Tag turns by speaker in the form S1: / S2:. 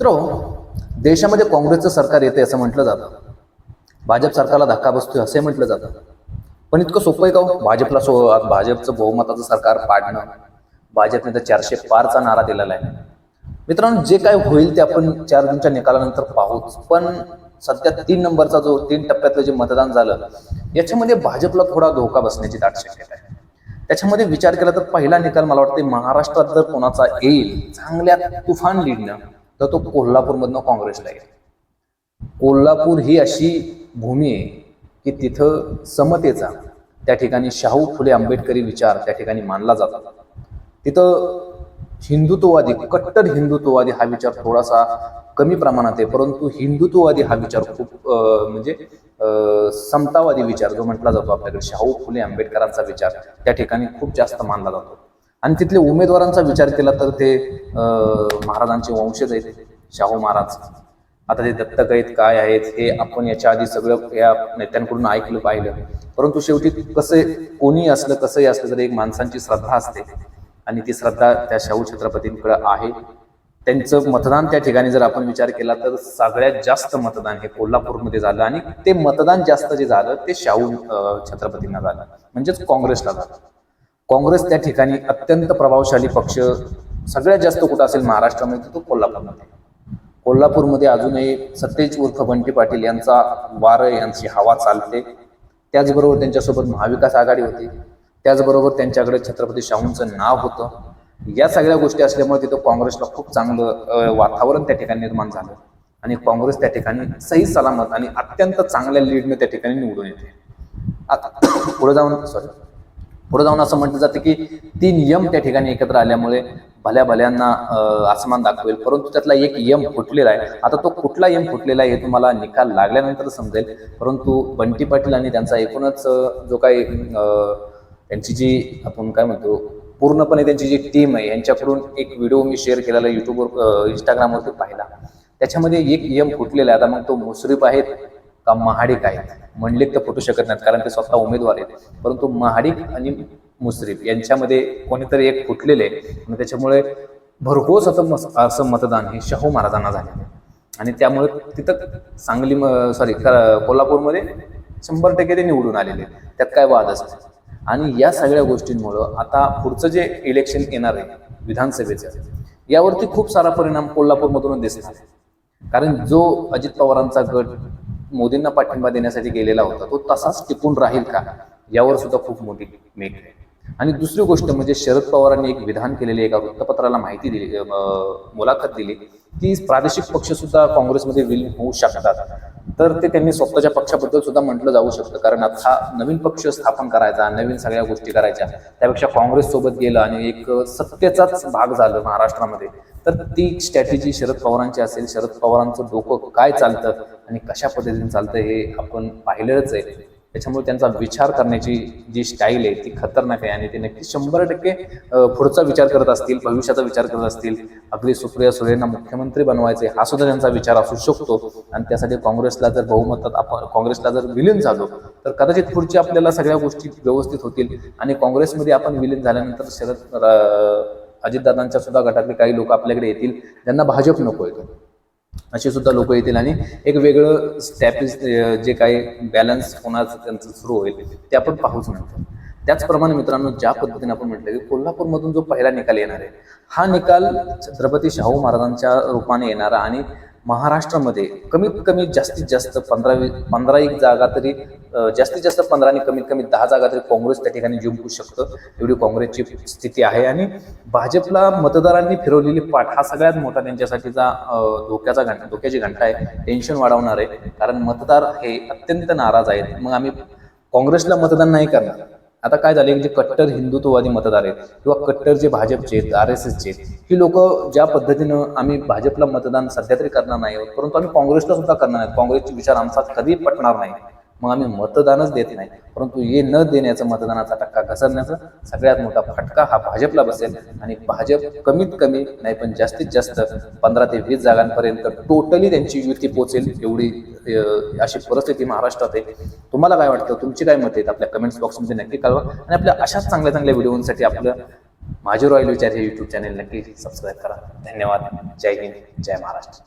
S1: मित्र देशामध्ये काँग्रेसचं सरकार येते असं म्हटलं जातं. भाजप सरकारला धक्का बसतोय असे म्हटलं जातं. पण इतकं सोपं आहे का हो? भाजपला सो भाजपचं बहुमताचं सरकार पाडणं. भाजपने तर चारशे पारचा नारा दिलेला आहे. मित्रांनो जे काय होईल ते आपण चार जूनच्या निकालानंतर पाहूच. पण सध्या तीन नंबरचा जो तीन टप्प्यातलं जे मतदान झालं याच्यामध्ये भाजपला थोडा धोका बसण्याची दाट शक्यता आहे. त्याच्यामध्ये विचार केला तर पहिला निकाल मला वाटतं महाराष्ट्रात जर कोणाचा येईल चांगल्या तुफान लिडणं तर तो कोल्हापूरमधनं काँग्रेसला येईल कोल्हापूर ही अशी भूमी आहे की तिथं समतेचा त्या ठिकाणी शाहू फुले आंबेडकरी विचार त्या ठिकाणी मानला जातो. तिथं हिंदुत्ववादी कट्टर हिंदुत्ववादी हा विचार थोडासा कमी प्रमाणात आहे परंतु हिंदुत्ववादी हा विचार खूप म्हणजे समतावादी विचार जो म्हटला जातो आपल्याकडे शाहू फुले आंबेडकरांचा विचार त्या ठिकाणी खूप जास्त मानला जातो. आणि तिथले उमेदवारांचा विचार केला तर ते महाराजांचे वंशज आहेत शाहू महाराज. आता ते दत्तक आहेत काय आहेत हे आपण याच्या आधी सगळं या नेत्यांकडून ऐकलं पाहिलं. परंतु शेवटी कसं कोणी असलं कसंही असलं तरी एक माणसांची श्रद्धा असते. आणि ती श्रद्धा त्या शाहू छत्रपतींकडे आहे. त्यांचं मतदान त्या ठिकाणी जर आपण विचार केला तर सगळ्यात जास्त मतदान हे कोल्हापूरमध्ये झालं. आणि ते मतदान जास्त जे झालं ते शाहू छत्रपतींना झालं. म्हणजेच काँग्रेसला झालं. काँग्रेस त्या ठिकाणी अत्यंत प्रभावशाली पक्ष सगळ्यात जास्त कुठं असेल महाराष्ट्रामध्ये तर तो कोल्हापूरमध्ये कोल्हापूरमध्ये अजूनही सतेज उर्फ बंटी पाटील यांचा वार यांची हवा चालते. त्याचबरोबर त्यांच्यासोबत महाविकास आघाडी होती. त्याचबरोबर त्यांच्याकडे छत्रपती शाहूंचं नाव होतं. या सगळ्या गोष्टी असल्यामुळे तिथं काँग्रेसला खूप चांगलं वातावरण त्या ठिकाणी निर्माण झालं. आणि काँग्रेस त्या ठिकाणी सही सलामत आणि अत्यंत चांगल्या लीडने त्या ठिकाणी निवडून येते. आता पुढे जाऊन सॉरी पुढे जाऊन असं म्हटलं जातं की तीन यम त्या ठिकाणी एकत्र आल्यामुळे भल्या भल्यांना आसमान दाखवेल. परंतु त्यातला एक यम फुटलेला आहे. आता तो कुठला यम फुटलेला आहे हे तुम्हाला निकाल लागल्यानंतर समजेल. परंतु बंटी पाटील आणि त्यांचा एकूणच जो काही त्यांची जी आपण काय म्हणतो पूर्णपणे त्यांची जी टीम आहे यांच्याकडून एक व्हिडिओ मी शेअर केलेला युट्यूबवर इंस्टाग्रामवरती पाहिला. त्याच्यामध्ये एक यम फुटलेला आहे. आता मग तो मुश्रीफ आहेत का महाडिक आहेत? म्हणले तर फुटू शकत नाहीत कारण ते स्वतः उमेदवार आहेत. परंतु महाडिक आणि मुश्रीफ यांच्यामध्ये कोणीतरी एक फुटलेले आणि त्याच्यामुळे भरघोस असं असं मतदान हे शाहू महाराजांना झालेलं आहे आणि त्यामुळे तिथं सांगली सॉरी कोल्हापूरमध्ये शंभर टक्के ते निवडून आलेले आहेत. त्यात काय वादच नाही आणि या सगळ्या गोष्टींमुळं आता पुढचं जे इलेक्शन येणार आहे विधानसभेचं यावरती खूप सारा परिणाम कोल्हापूरमधूनच दिसणार आहे. कारण जो अजित पवारांचा गट मोदींना पाठिंबा देण्यासाठी गेलेला होता तो तसाच टिकून राहील का? यावर सुद्धा खूप मोठी मेघ आहे. आणि दुसरी गोष्ट म्हणजे शरद पवारांनी एक विधान केलेले एका वृत्तपत्राला माहिती दिली मुलाखत दिली. की प्रादेशिक पक्ष सुद्धा काँग्रेसमध्ये विलीन होऊ शकतात. तर ते त्यांनी स्वतःच्या पक्षाबद्दल सुद्धा म्हटलं जाऊ शकतं. कारण आता हा नवीन पक्ष स्थापन करायचा नवीन सगळ्या गोष्टी करायच्या त्यापेक्षा काँग्रेस सोबत गेलं आणि एक सत्तेचाच भाग झालं महाराष्ट्रामध्ये. तर ती स्ट्रॅटेजी शरद पवारांची असेल शरद पवारांचं डोकं काय चालतं आणि कशा पद्धतीने चालतं हे आपण पाहिलेलंच आहे. त्याच्यामुळे त्यांचा विचार करण्याची जी स्टाईल आहे ती खतरनाक आहे आणि ते नक्की शंभर टक्के पुढचा विचार करत असतील भविष्याचा विचार करत असतील अगदी सुप्रिया सुळेंना मुख्यमंत्री बनवायचे हा सुद्धा त्यांचा विचार असू शकतो. आणि त्यासाठी काँग्रेसला जर बहुमतात आपण काँग्रेसला जर विलीन झालो तर कदाचित पुढची आपल्याला सगळ्या गोष्टी व्यवस्थित होतील. आणि काँग्रेसमध्ये आपण विलीन झाल्यानंतर शरद अजितदादांच्या सुद्धा गटातले काही लोक आपल्याकडे येतील ज्यांना भाजप नको येतो असे सुद्धा लोक येतील आणि एक वेगळं स्टॅप जे काही बॅलन्स होणार त्यांचं सुरू होईल ते आपण पाहूच नंतर. त्याचप्रमाणे मित्रांनो ज्या पद्धतीने आपण म्हटलं की कोल्हापूरमधून जो पहिला निकाल येणार आहे हा निकाल छत्रपती शाहू महाराजांच्या रूपाने येणारा आणि महाराष्ट्रामध्ये कमीत कमी जास्तीत जास्त पंधरा पंधरा एक जागा तरी जास्तीत जास्त पंधरा आणि कमीत कमी दहा जागा तरी काँग्रेस त्या ठिकाणी जिंकू शकतं. एवढी काँग्रेसची स्थिती आहे. आणि भाजपला मतदारांनी फिरवलेली पाठ हा सगळ्यात मोठा त्यांच्यासाठीचा धोक्याचा घंटा धोक्याची घंटा आहे. टेन्शन वाढवणार आहे. कारण मतदार हे अत्यंत नाराज आहेत. मग आम्ही काँग्रेसला मतदान नाही करणार. आता काय झाले जे म्हणजे कट्टर हिंदुत्ववादी मतदार आहेत. किंवा कट्टर जे भाजपचे आहेत आर एस एसचे ही लोक ज्या पद्धतीनं आम्ही भाजपला मतदान सध्या तरी करणार नाही आहोत. परंतु आम्ही काँग्रेसला सुद्धा करणार नाही काँग्रेसचे विचार आमचा कधी पटणार नाही. मग आम्ही मतदानच देत नाही. परंतु हे न देण्याचं मतदानाचा टक्का घसरण्याचा सगळ्यात मोठा फटका हा भाजपला बसेल. आणि भाजप कमीत कमी नाही पण जास्तीत जास्त पंधरा ते वीस जागांपर्यंत टोटली त्यांची युती पोचेल एवढी अशी परिस्थिती महाराष्ट्रात आहे. तुम्हाला काय वाटतं? तुमची काय मत आहेत? आपल्या कमेंट्स बॉक्समध्ये नक्की कळवा. आणि आपल्या अशाच चांगल्या चांगल्या व्हिडिओसाठी आपलं माझे रॉयल विचार हे यूट्यूब चॅनेल नक्की सबस्क्राईब करा. धन्यवाद. जय हिंद. जय महाराष्ट्र.